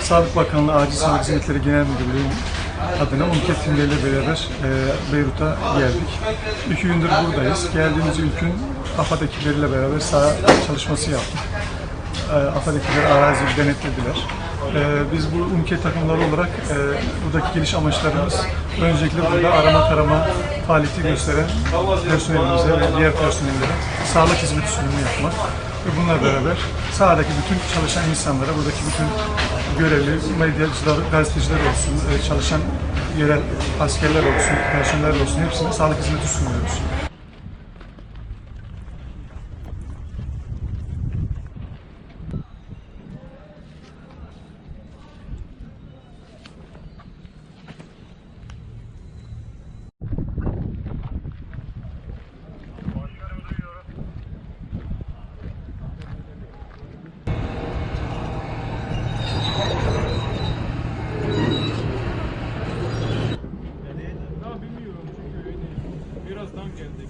Sağlık Bakanlığı Acil Sağlık Hizmetleri Genel Müdürlüğü adına UNKET timleriyle beraber e, Beyrut'a geldik. İki gündür buradayız. Geldiğimiz ilk gün AFAD ekipleriyle beraber saha çalışması yaptık. E, AFAD ekipleri araziyi denetlediler. E, biz bu UNKET takımları olarak e, buradaki geliş amaçlarımız öncelikle burada arama tarama faaliyeti gösteren personelimize ve diğer personellere sağlık hizmeti sunumu yapmak ve bununla beraber sahadaki bütün çalışan insanlara, buradaki bütün görevli medyacılar, gazeteciler olsun, e, çalışan yerel askerler olsun, personeller olsun hepsine sağlık hizmeti sunuyoruz.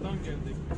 Birazdan geldik.